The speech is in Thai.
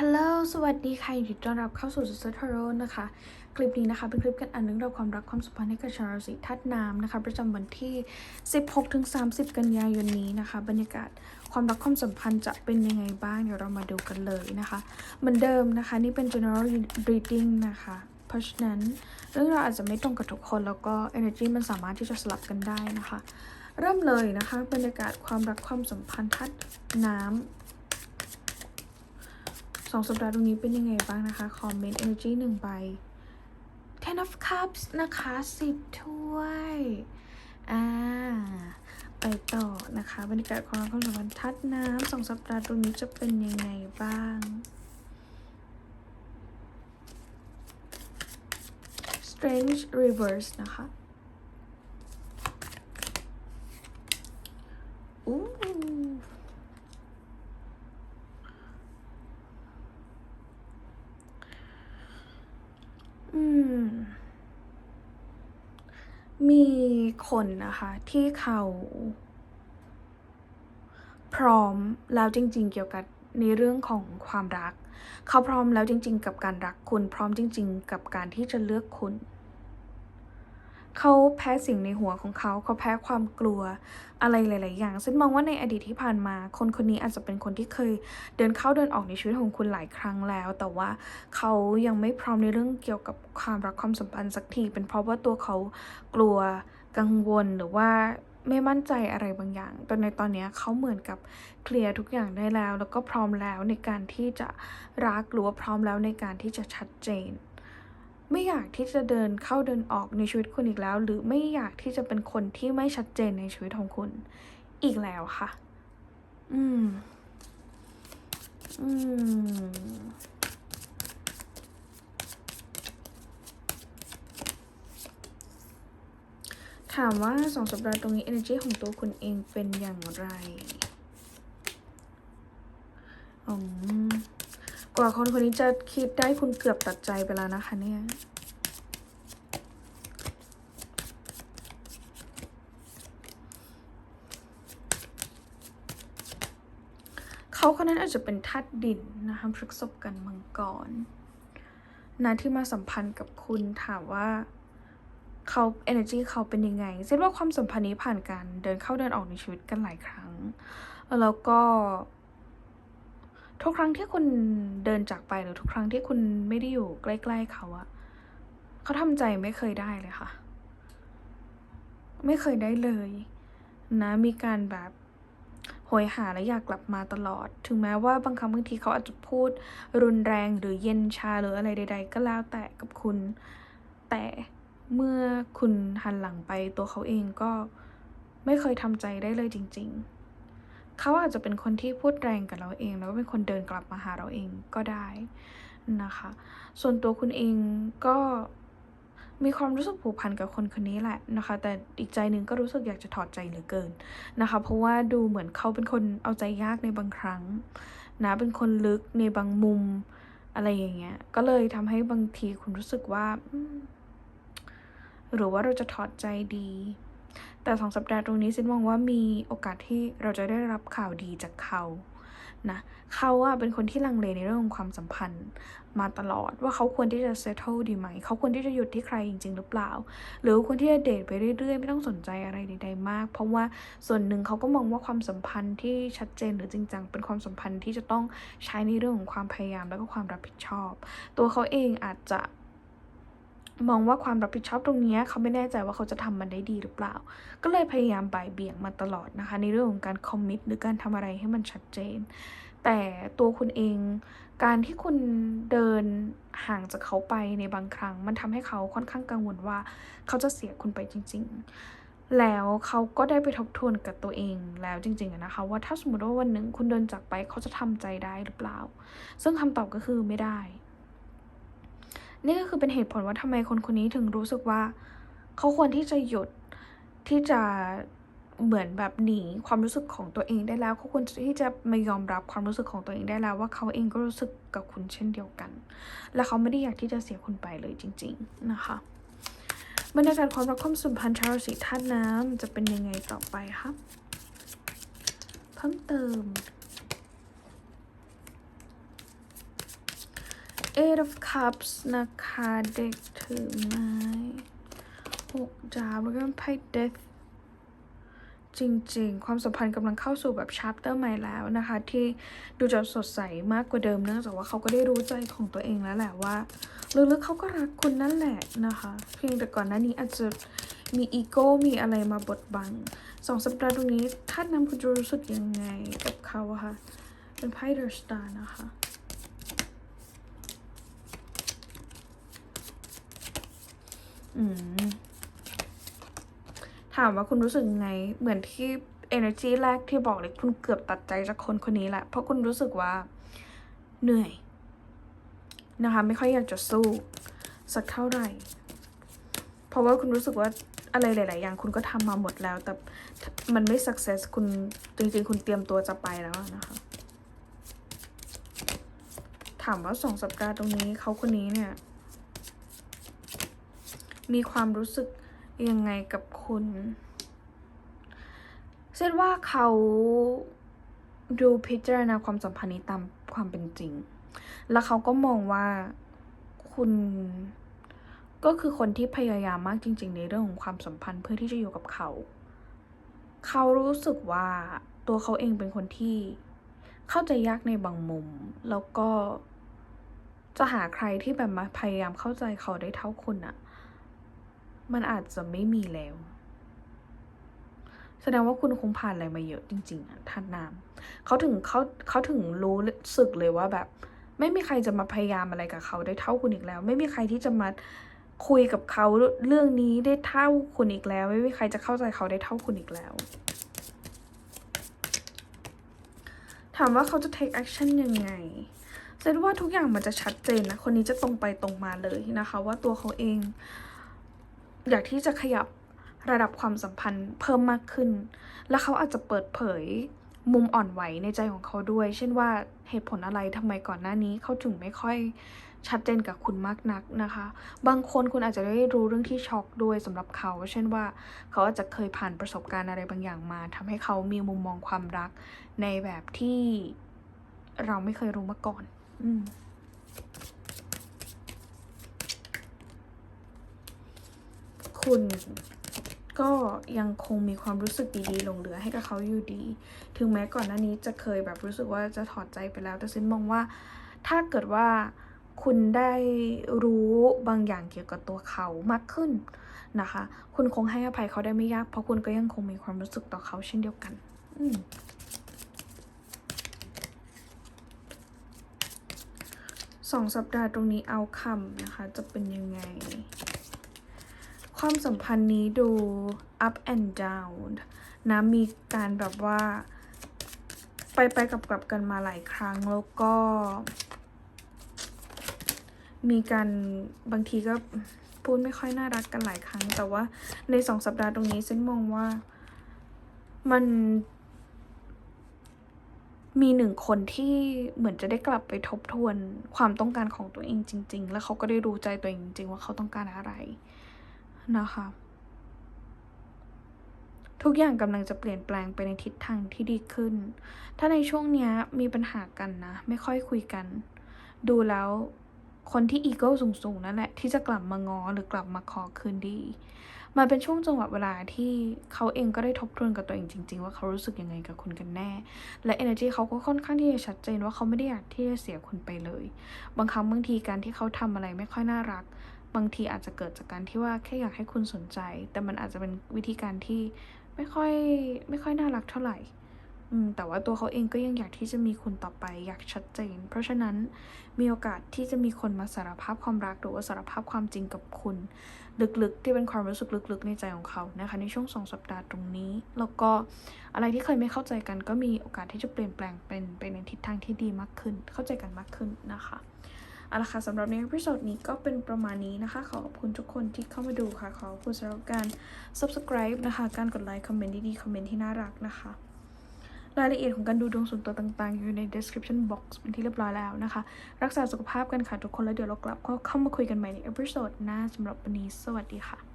ฮัลโหล สวัสดีค่ะยินดีต้อนรับเข้าสู่ s ซ s ท r โรนะคะ คลิปนี้นะคะ เป็นคลิปกันอันนึงราวความรักความสัมพันธ์ให้กับชาวราศีธาตุน้ำนะคะ ประจำวันที่ 16-30 กันยายนนี้นะคะ บรรยากาศความรักความสัมพันธ์จะเป็นยังไงบ้าง เดี๋ยวเรามาดูกันเลยนะคะ เหมือนเดิมนะคะ นี่เป็น general reading นะคะ เพราะฉะนั้นเรื่องราวอาจจะไม่ตรงกับทุกคน แล้วก็ energy มันสามารถที่จะสลับกันได้นะคะ เริ่มเลยนะคะ บรรยากาศความรักความสัมพันธ์ธาตุน้ำ สองสัปดาห์ตรงนี้เป็นยังไงบ้างนะคะ คอมเมนต์ energy หนึ่งใบ ten of cups นะคะสิบถ้วย อ่า ไปต่อนะคะบรรยากาศความรักความสัมพันทัดน้ำสองสัปดาห์ตรงนี้จะเป็นยังไงบ้าง strange reverse นะคะ มีคนนะคะที่เขาพร้อมแล้วจริง ๆ เกี่ยวกับในเรื่องของความรัก เขาพร้อมแล้วจริง ๆ กับการรักคุณพร้อมจริง ๆ กับการที่จะเลือกคุณ เขาแพ้สิ่งในหัวของเขาเขาแพ้ความกลัวอะไรหลาย ๆ อย่าง ซึ่งมองว่าในอดีตที่ผ่านมา คนคนนี้อาจจะเป็นคนที่เคยเดินเข้าเดินออกในชีวิตของคุณหลายครั้งแล้ว แต่ว่าเขายังไม่พร้อมในเรื่องเกี่ยวกับความรักความสัมพันธ์สักที เป็นเพราะว่าตัวเขากลัวกังวลหรือว่าไม่มั่นใจอะไรบางอย่างแต่ในตอนนี้เขาเหมือนกับเคลียร์ทุกอย่างได้แล้ว แล้วก็พร้อมแล้วในการที่จะรักหรือว่าพร้อมแล้วในการที่จะชัดเจน ไม่อยากที่จะเดินเข้าเดินออกในชีวิตคุณอีกแล้ว หรือไม่อยากที่จะเป็นคนที่ไม่ชัดเจนในชีวิตของคุณอีกแล้วค่ะ อืม อืม ถามว่าสองสัปดาห์ตรงนี้ energy ของตัวคุณเองเป็นอย่างไร อืม กว่าคนคนนี้จะคิดได้คุณเกือบตัดใจไปแล้วนะคะเนี่ยเขาคนนั้นอาจจะเป็นทัดดินนะคะพฤกษบกันมังกรนะที่มาสัมพันธ์กับคุณถามว่าเขา energy เขาเป็นยังไงเซนว่าความสัมพันธ์นี้ผ่านการเดินเข้าเดินออกในชีวิตกันหลายครั้ง แล้วก็ ทุกครั้งที่คุณเดินจากไปหรือทุกครั้งที่คุณไม่ได้อยู่ใกล้ ๆ เขาอะเขาทำใจไม่เคยได้เลยค่ะ ไม่เคยได้เลย นะมีการแบบโหยหาและอยากกลับมาตลอด ถึงแม้ว่าบางครั้งบางทีเขาอาจจะพูดรุนแรงหรือเย็นชาหรืออะไรใด ๆ ก็แล้วแต่กับคุณ แต่เมื่อคุณหันหลังไปตัวเขาเองก็ไม่เคยทำใจได้เลยจริง ๆ เขาอาจจะเป็นคนที่พูดแรงกับเราเอง แล้วก็เป็นคนเดินกลับมาหาเราเองก็ได้นะคะ ส่วนตัวคุณเองก็มีความรู้สึกผูกพันกับคนคนนี้แหละนะคะ แต่อีกใจหนึ่งก็รู้สึกอยากจะถอดใจเหลือเกินนะคะ เพราะว่าดูเหมือนเขาเป็นคนเอาใจยากในบางครั้งนะเป็นคนลึกในบางมุมอะไรอย่างเงี้ย ก็เลยทำให้บางทีคุณรู้สึกว่า หรือว่าเราจะถอดใจดี แต่สองสัปดาห์ตรงนี้ซินมองว่ามีโอกาสที่เราจะได้รับข่าวดีจากเขานะเขาอะเป็นคนที่ลังเลในเรื่องของความสัมพันธ์มาตลอดว่าเขาควรที่จะ settle ดีไหม เขาควรที่จะหยุดที่ใครจริง ๆ หรือเปล่า หรือควรที่จะเดทไปเรื่อยๆ ไม่ต้องสนใจอะไรใดๆมาก เพราะว่าส่วนหนึ่งเขาก็มองว่าความสัมพันธ์ที่ชัดเจนหรือจริงจังเป็นความสัมพันธ์ที่จะต้องใช้ในเรื่องของความพยายามแล้วก็ความรับผิดชอบ ตัวเขาเองอาจจะ มองว่าความรับผิดชอบตรงนี้เขาไม่แน่ใจว่าเขาจะทำมันได้ดีหรือเปล่า ก็เลยพยายามบ่ายเบี่ยงมาตลอดนะคะ ในเรื่องของการคอมมิตหรือการทำอะไรให้มันชัดเจน แต่ตัวคุณเอง การที่คุณเดินห่างจากเขาไปในบางครั้ง มันทำให้เขาค่อนข้างกังวลว่า เขาจะเสียคุณไปจริง ๆ แล้วเขาก็ได้ไปทบทวนกับตัวเองแล้วจริงๆนะคะ ว่าถ้าสมมติว่าวันหนึ่งคุณเดินจากไปเขาจะทำใจได้หรือเปล่า ซึ่งคำตอบก็คือไม่ได้ นี่ก็คือเป็นเหตุผลว่าทำไมคนคนนี้ถึงรู้สึกว่า เขาควรที่จะหยุดที่จะเหมือนแบบหนีความรู้สึกของตัวเองได้แล้วเขาควรที่จะมายอมรับความรู้สึกของตัวเองได้แล้ว ว่าเขาเองก็รู้สึกกับคุณเช่นเดียวกัน และเขาไม่ได้อยากที่จะเสียคุณไปเลยจริง ๆ นะคะบรรยากาศความรักความสัมพันธ์ชาวราศีธาตุน้ำจะเป็นยังไงต่อไปคะเพิ่มเติม Eight of Cups นะคะ เด็กถือไม้หกดาบแล้วก็ไพ่ Death จริงๆ ความสัมพันธ์กำลังเข้าสู่แบบชาร์ปเตอร์ใหม่แล้วนะคะ ที่ดูจะสดใสมากกว่าเดิมเนื่องจากว่าเขาก็ได้รู้ใจของตัวเองแล้วแหละว่าลึกๆเขาก็รักคุณนั่นแหละนะคะ เพียงแต่ก่อนหน้านี้อาจจะมีอีโก้มีอะไรมาบดบังสองสัปดาห์ตรงนี้ถ้านนำคุณจะรู้สึกยังไงกับเขาอะคะเป็นไพ่เดอร์สตาร์นะคะ อืม ถามว่าคุณรู้สึกไง เหมือนที่ energy แรกที่บอกเลยคุณเกือบตัดใจจากคนคนนี้แหละ เพราะคุณรู้สึกว่าเหนื่อย นะคะ ไม่ค่อยอยากจะสู้ สักเท่าไหร่ เพราะว่าคุณรู้สึกว่าอะไรหลาย ๆ อย่างคุณก็ทำมาหมดแล้ว แต่มันไม่ success คุณจริง ๆ คุณเตรียมตัวจะไปแล้วนะคะ ถามว่าสองสัปดาห์ตรงนี้เขาคนนี้เนี่ย มีความรู้สึกยังไงกับคุณเช่นว่าเขาดูพิจารณาความสัมพันธ์นี้ตามความเป็นจริง แล้วเขาก็มองว่าคุณก็คือคนที่พยายามมากจริง ๆ ในเรื่องของความสัมพันธ์เพื่อที่จะอยู่กับเขา เขารู้สึกว่าตัวเขาเองเป็นคนที่เข้าใจยากในบางมุม แล้วก็จะหาใครที่แบบมาพยายามเข้าใจเขาได้เท่าคุณอะ มันอาจจะไม่มีแล้ว แสดงว่าคุณคงผ่านอะไรมาเยอะจริง ๆอะท่านน้ำเขาถึงเขาเขาถึงรู้สึกเลยว่าแบบ ไม่มีใครจะมาพยายามอะไรกับเขาได้เท่าคุณอีกแล้ว ไม่มีใครที่จะมาคุยกับเขาเรื่องนี้ได้เท่าคุณอีกแล้ว ไม่มีใครจะเข้าใจเขาได้เท่าคุณอีกแล้ว ถามว่าเขาจะ take action ยังไงเซนว่าทุกอย่างมันจะชัดเจนนะ คนนี้จะตรงไปตรงมาเลยนะคะ ว่าตัวเขาเอง อยากที่จะขยับระดับความสัมพันธ์เพิ่มมากขึ้น และเขาอาจจะเปิดเผยมุมอ่อนไหวในใจของเขาด้วย เช่นว่าเหตุผลอะไรทำไมก่อนหน้านี้เขาถึงไม่ค่อยชัดเจนกับคุณมากนักนะคะ บางคนคุณอาจจะได้รู้เรื่องที่ช็อกด้วยสำหรับเขา เช่นว่าเขาอาจจะเคยผ่านประสบการณ์อะไรบางอย่างมาทำให้เขามีมุมมองความรักในแบบที่เราไม่เคยรู้มาก่อน อืม คุณก็ยังคงมีความรู้สึกดีๆหลงเหลือให้กับเขาอยู่ดี ถึงแม้ก่อนหน้านี้จะเคยแบบรู้สึกว่าจะถอดใจไปแล้ว แต่ซินมองว่าถ้าเกิดว่าคุณได้รู้บางอย่างเกี่ยวกับตัวเขามากขึ้นนะคะ คุณคงให้อภัยเขาได้ไม่ยาก เพราะคุณก็ยังคงมีความรู้สึกต่อเขาเช่นเดียวกัน อืสองสัปดาห์ตรงนี้เอาคำนะคะ จะเป็นยังไง ความสัมพันธ์นี้ดู up and down นะมีการแบบว่า ไปไปกลับกลับกันมาหลายครั้งแล้วก็ มีการบางทีก็พูดไม่ค่อยน่ารักกันหลายครั้ง แต่ว่าในสองสัปดาห์ตรงนี้เซนมองว่ามันมีหนึ่งคนที่เหมือนจะได้กลับไปทบทวนความต้องการของตัวเองจริง ๆ แล้วเขาก็ได้รู้ใจตัวเองจริง ๆ ว่าเขาต้องการอะไร นะคะ ทุกอย่างกำลังจะเปลี่ยนแปลงไปในทิศทางที่ดีขึ้น ถ้าในช่วงนี้มีปัญหากันนะ ไม่ค่อยคุยกัน ดูแล้วคนที่อีโก้สูงๆนั่นแหละ ที่จะกลับมางอหรือกลับมาขอคืนดีมาเป็นช่วงจังหวะเวลาที่เขาเองก็ได้ทบทวนกับตัวเองจริง ๆ ว่าเขารู้สึกยังไงกับคุณกันแน่ และ energy เขาก็ค่อนข้างที่จะชัดเจนว่าเขาไม่ได้อยากที่จะเสียคุณไปเลย บางครั้งบางทีการที่เขาทำอะไรไม่ค่อยน่ารัก บางทีอาจจะเกิดจากการที่ว่าแค่อยากให้คุณสนใจ แต่มันอาจจะเป็นวิธีการที่ไม่ค่อยไม่ค่อยน่ารักเท่าไหร่อืมแต่ว่าตัวเขาเองก็ยังอยากที่จะมีคุณต่อไปอยากชัดเจน เพราะฉะนั้นมีโอกาสที่จะมีคนมาสารภาพความรักหรือว่าสารภาพความจริงกับคุณ ลึกๆ ที่เป็นความรู้สึกลึกๆ ในใจของเขานะคะ ในช่วงสองสัปดาห์ตรงนี้ แล้วก็อะไรที่เคยไม่เข้าใจกัน ก็มีโอกาสที่จะเปลี่ยนแปลงเป็นไปในทิศทางที่ดีมากขึ้น เข้าใจกันมากขึ้นนะคะ เอาละค่ะสำหรับในพิโซดนี้ก็เป็นประมาณนี้นะคะ ขอขอบคุณทุกคนที่เข้ามาดูค่ะ ขอขอบคุณสำหรับการ subscribe นะคะ การกดไลค์ คอมเมนต์ดีๆ คอมเมนต์ที่น่ารักนะคะ รายละเอียดของการดูดวงส่วนตัวต่างๆ อยู่ใน description box เป็นที่เรียบร้อยแล้วนะคะ รักษาสุขภาพกันค่ะทุกคนแล้วเดี๋ยวเรากลับเข้ามาคุยกันใหม่ในเอพิโซดหน้าสำหรับวันนี้สวัสดีค่ะ